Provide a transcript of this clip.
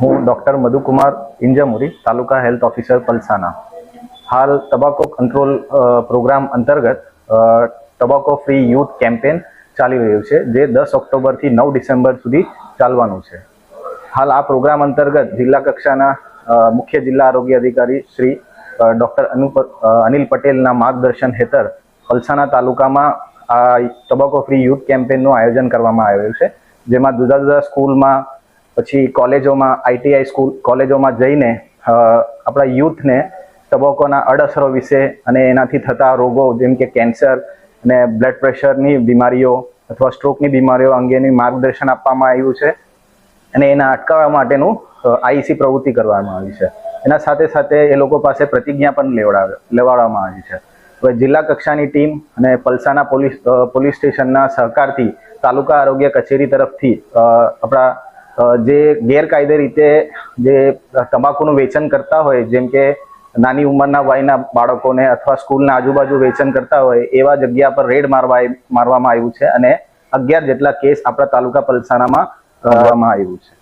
હું doctor Madhukumar Injamuri taluka health officer Palsana. હાલ tobacco control programme અંતર્ગત તબાકો free youth campaign ચાલી રહ્યું છે, જે દસ ઓક્ટોબરથી નવ ડિસેમ્બર સુધી ચાલવાનું છે. હાલ આ પ્રોગ્રામ અંતર્ગત જિલ્લા કક્ષાના મુખ્ય જિલ્લા આરોગ્ય અધિકારી શ્રી ડૉક્ટર અનિલ પટેલના માર્ગદર્શન હેઠળ પલસાણા તાલુકામાં આ ટબાકો ફ્રી યુથ કેમ્પેનનું આયોજન કરવામાં આવ્યું છે, જેમાં જુદા જુદા સ્કૂલમાં પછી કોલેજોમાં આઈટીઆઈ સ્કૂલ કોલેજોમાં જઈને આપણા યુથને તબક્કોના અડઅસરો વિશે અને એનાથી થતા રોગો જેમ કે કેન્સર અને બ્લડ પ્રેશરની બીમારીઓ અથવા સ્ટ્રોકની બીમારીઓ અંગેની માર્ગદર્શન આપવામાં આવ્યું છે અને એના અટકાવવા માટેનું આઈસી પ્રવૃત્તિ કરવામાં આવી છે. એના સાથે સાથે એ લોકો પાસે પ્રતિજ્ઞા પણ લેવડાવ, લેવાડવામાં આવી છે. હવે જિલ્લા કક્ષાની ટીમ અને પલસાના પોલીસ પોલીસ સ્ટેશનના સહકારથી તાલુકા આરોગ્ય કચેરી તરફથી આપણા જે ગેરકાયદે રીતે જે તમાકુનું વેચાણ કરતા હોય, જેમ કે નાની ઉંમરના વયના બાળકોને અથવા સ્કૂલના આજુબાજુ વેચાણ કરતા હોય, એવા જગ્યા પર રેડ મારવા મારવામાં આવ્યું છે અને અગિયાર જેટલા કેસ આપણા તાલુકા પલસાણામાં કરવામાં આવ્યું છે.